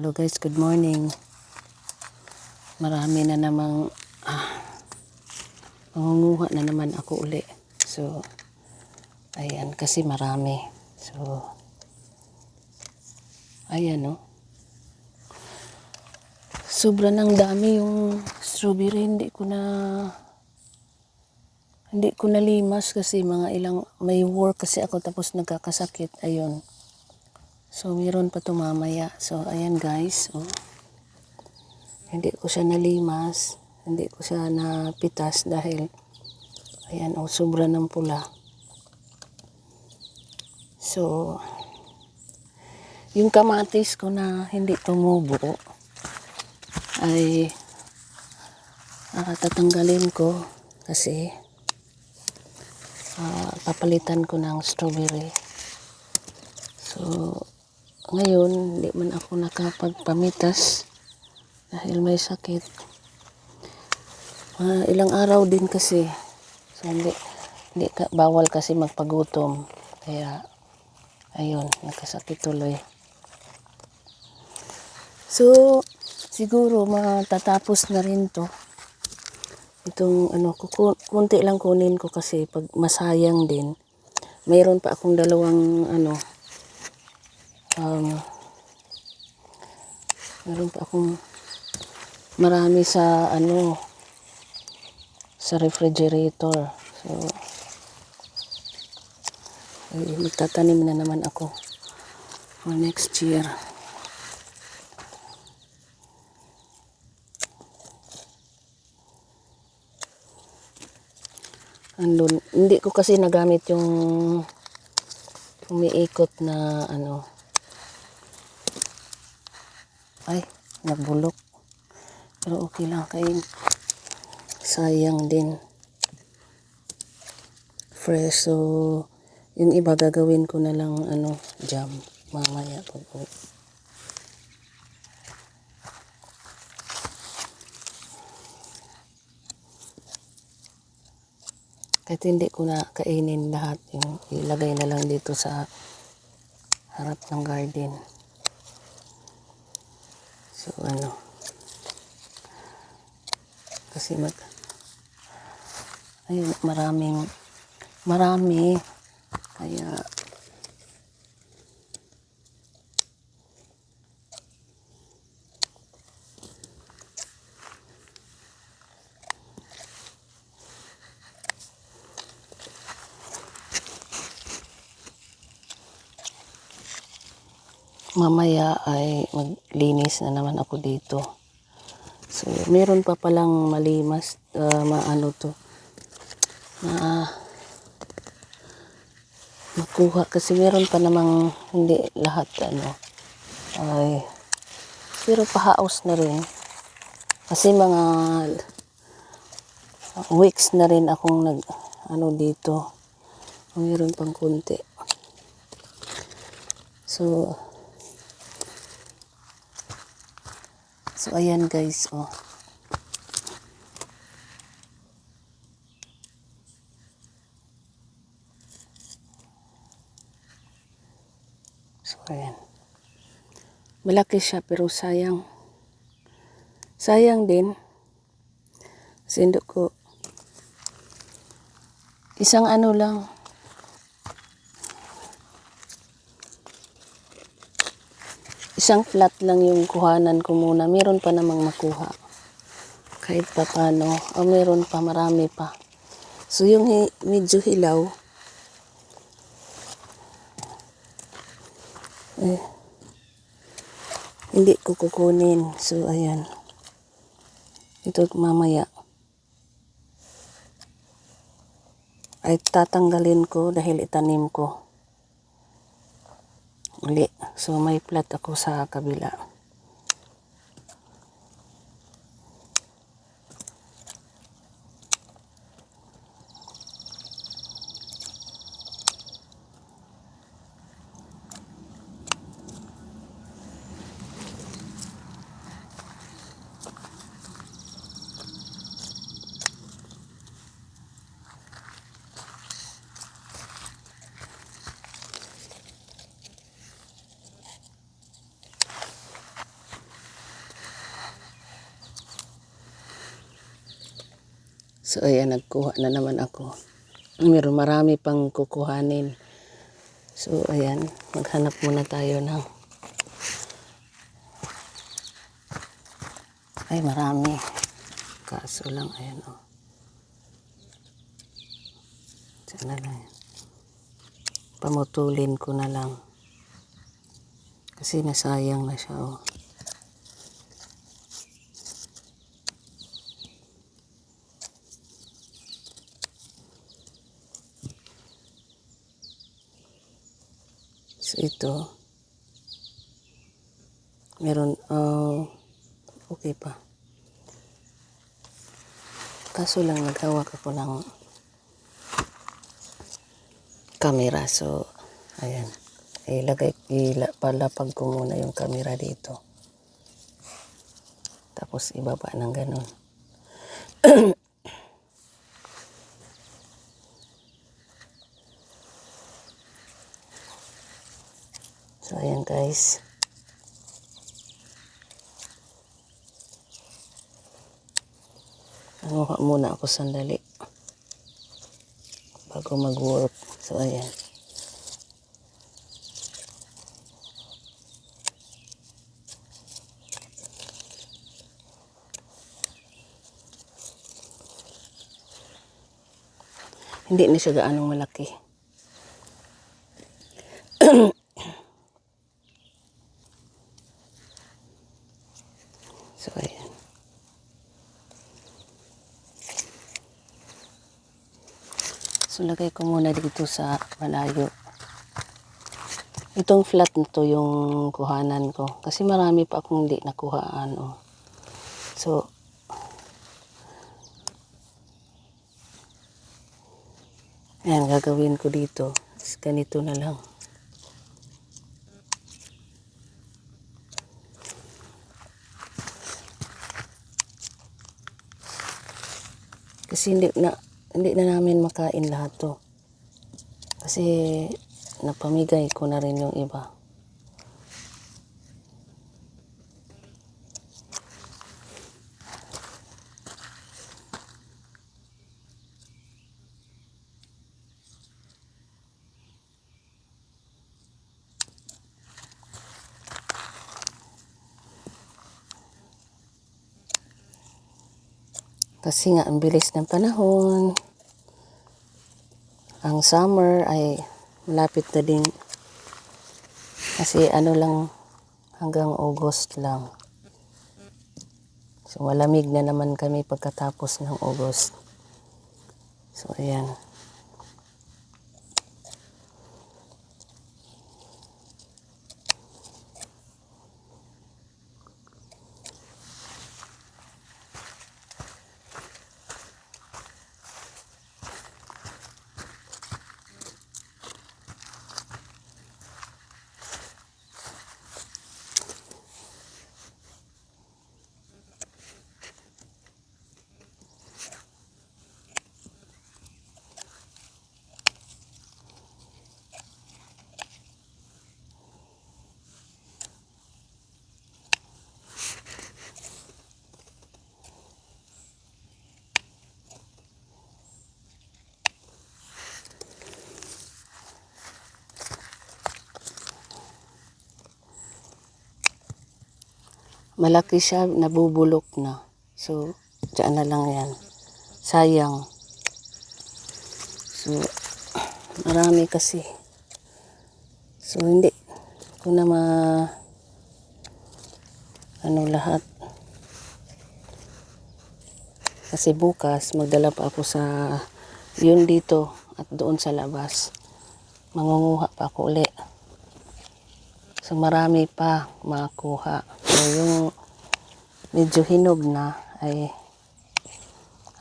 Hello guys, good morning. Marami na namang ah, mangunguha na naman ako uli. So, ayan, kasi marami. So, ayan no. Sobra ng dami yung strawberry. Hindi ko na hindi ko nalimas kasi mga ilang may work kasi ako tapos nagkakasakit. Ayun. So, meron pa to mamaya. So, ayan guys. Oh. Hindi ko siya nalimas. Hindi ko siya napitas dahil ayan, oh, sobra ng pula. So, yung kamatis ko na hindi tumubo ay ah, tatanggalin ko kasi ah, papalitan ko ng strawberry. So, ngayon, hindi man ako nakapagpamitas dahil may sakit. Ah, ilang araw din kasi. So, hindi, hindi ka, bawal kasi magpagutom. Kaya, ayun, nagkasakit tuloy. So, siguro matatapos na rin to. Itong ano, kuku- kunti lang kunin ko kasi pag masayang din. Mayroon pa akong dalawang ano, um, meron pa akong marami sa ano sa refrigerator. So ay, magtatanim na naman ako for next year. Andun hindi ko kasi nagamit yung umiikot na ano ay nagbulok pero okay lang kain sayang din. Fresh so yung iba gagawin ko na lang ano jam. Mamaya pag kahit hindi ko na kainin lahat yung ilagay na lang dito sa harap ng garden so ano. Kasi mag ayun maraming marami. Kaya mamaya ay maglinis na naman ako dito So, meron pa palang malimas, uh, maano to, na makuha. Kasi meron pa namang hindi lahat, ano, ay, pero pahaos na rin. Kasi mga weeks na rin akong nag, ano dito, meron pang kunti. So, So, ayan guys, oh. So, ayan. Malaki siya, pero sayang. Sayang din. Hindi ko, isang ano lang, isang flat lang yung kuhanan ko muna. Meron pa namang makuha. Kahit pa paano. O meron pa, marami pa. So yung hi- medyo hilaw, eh, hindi ko kukunin. So ayan. Ito mamaya. Ay tatanggalin ko dahil itanim ko uli. So, may plat ako sa kabila. So ayan, nagkuha na naman ako. Meron marami pang kukuhanin. So ayan, maghanap muna tayo ng... Ay, marami. Kaso lang, ayan o. Oh. Diyan na lang yan. Pamutulin ko na lang. Kasi nasayang na siya oh. So ito, meron, uh, okay pa. Kaso lang naghawak ako ng camera. So, ayan. Ilagay, ila, palapag ko muna yung camera dito. Tapos ibaba ng ganun. ayan guys. Nanguha muna ako sandali. Bago mag-work. So, ayan. Hindi na siya gaanong malaki. so, ayan. So, lagay ko muna dito sa malayo. Itong flat na to yung kuhanan ko. Kasi marami pa akong hindi nakuhaan. Oh. So, ayan, gagawin ko dito. Ganito na lang. Kasi hindi na hindi na namin makain lahat to. Kasi napamigay ko na rin yung iba. Kasi nga, ang bilis ng panahon. Ang summer ay malapit na din. Kasi ano lang, hanggang August lang. So, malamig na naman kami pagkatapos ng August. So, ayan. Malaki siya, nabubulok na. So, dyan na lang yan. Sayang. So, marami kasi. So, hindi ko na ma ano lahat. Kasi bukas, magdala pa ako sa yun dito at doon sa labas. Mangunguha pa ako uli. So marami pa makuha. Yung medyo hinog na ay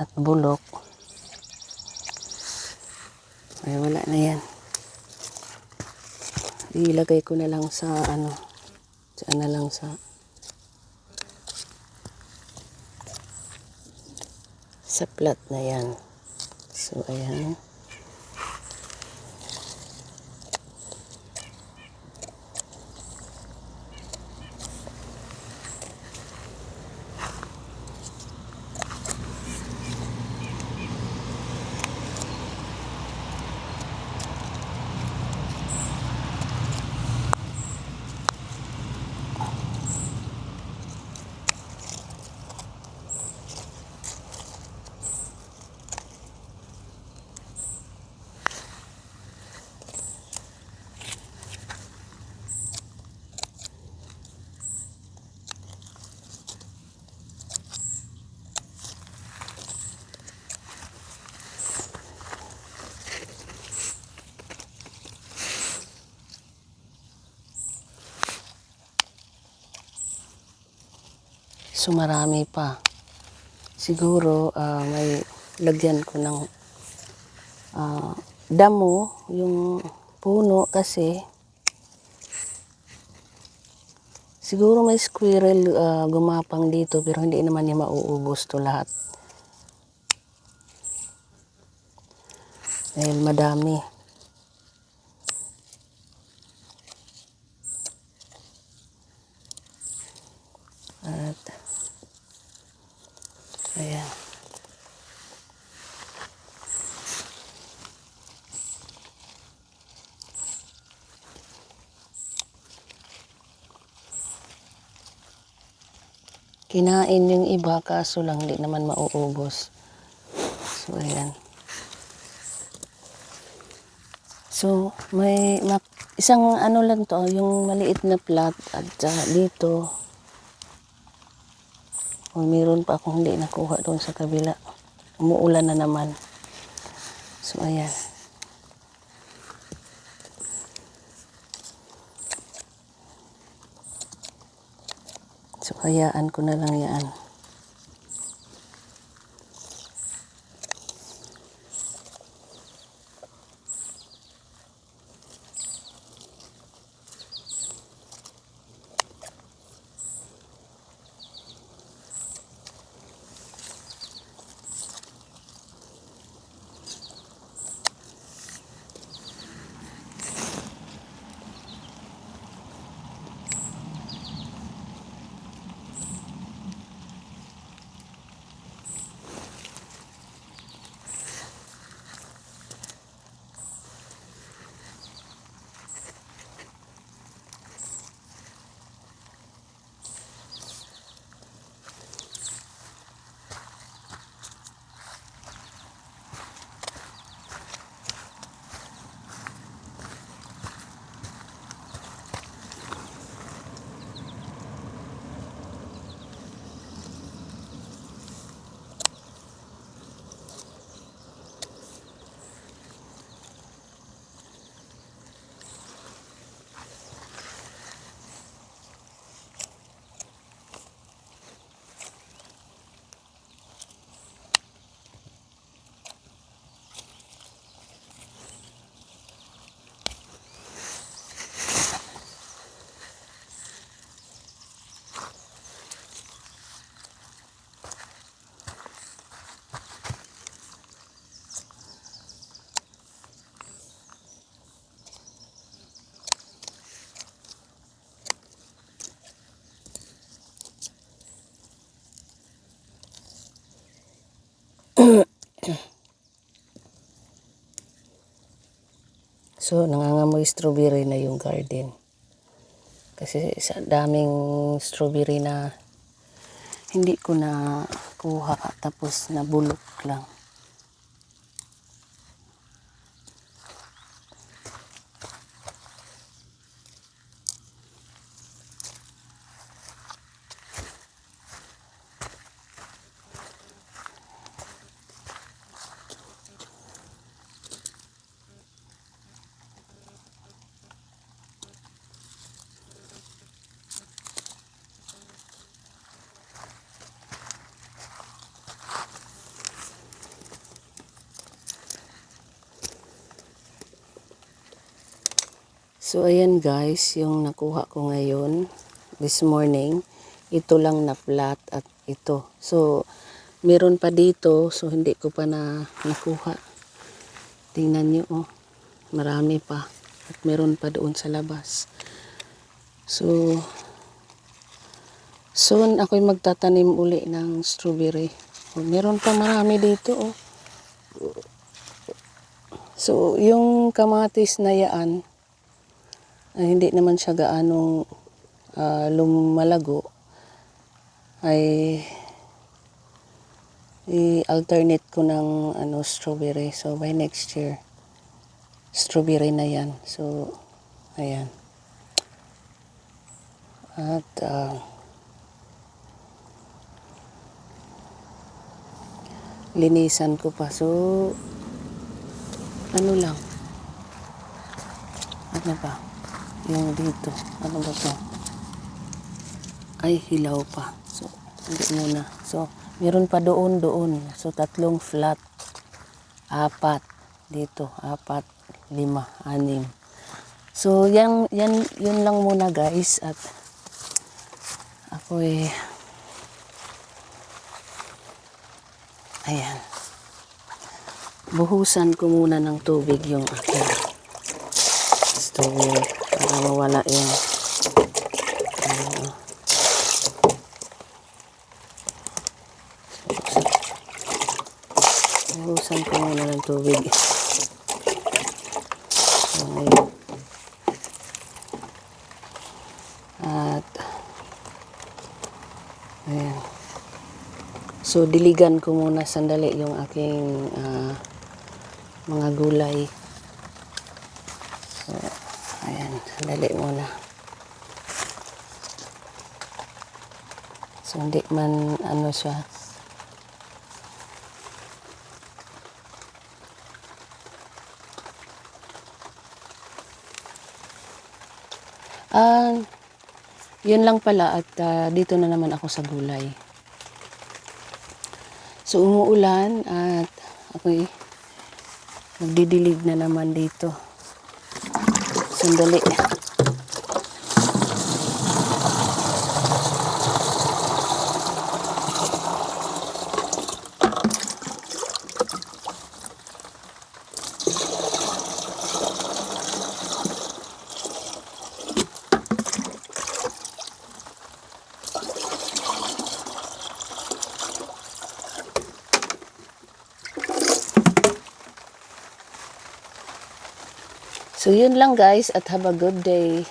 at bulok ay wala na yan. Ilagay ko na lang sa ano, dyan na lang sa sa plat na yan. So ayan. So marami pa. Siguro ah, may lagyan ko ng ah, damo, yung puno kasi siguro may squirrel ah, gumapang dito pero hindi naman niya mauubos to lahat. Dahil madami. At ayan. Kinain yung iba kaso lang di naman mauubos. So ayan. So may isang ano lang to, yung maliit na plat at saka dito o meron pa akong hindi nakuha doon sa kabila. Umuulan na naman. So, ayan. Hayaan ko na lang yan. So, nangangamoy strawberry na yung garden. Kasi sa daming strawberry na hindi ko na kuha tapos nabulok lang. So, ayan guys, yung nakuha ko ngayon, this morning, ito lang na flat at ito. So, meron pa dito, so hindi ko pa na nakuha. Tingnan nyo, oh, marami pa. At meron pa doon sa labas. So, soon ako'y magtatanim uli ng strawberry. Oh, meron pa marami dito, oh. So, yung kamatis na yaan, ay hindi naman siya gaanong ah, lumalago. Ay i-alternate ko ng ano strawberry. So by next year strawberry na yan. So ayan. At ah, linisan ko pa. So ano lang. Ano ba yung dito ano ba to ay hilaw pa so Hindi muna. So, meron pa doon, doon. So, tatlong flat. Apat. Dito, apat, lima, anim. So, yan, yan, yun lang muna guys. At ako eh, ayan. Buhusan ko muna ng tubig yung aking stove para mawala yung ano. Buhusan ko muna ng tubig. Ngayon. At ayan. So diligan ko muna sandali yung aking ah, mga gulay. Ayan, sandali muna. So hindi man ano siya. Ah, yun lang pala at ah, dito na naman ako sa gulay. So umuulan at ako'y magdidilig na naman dito. Sandali. So yun lang guys at have a good day.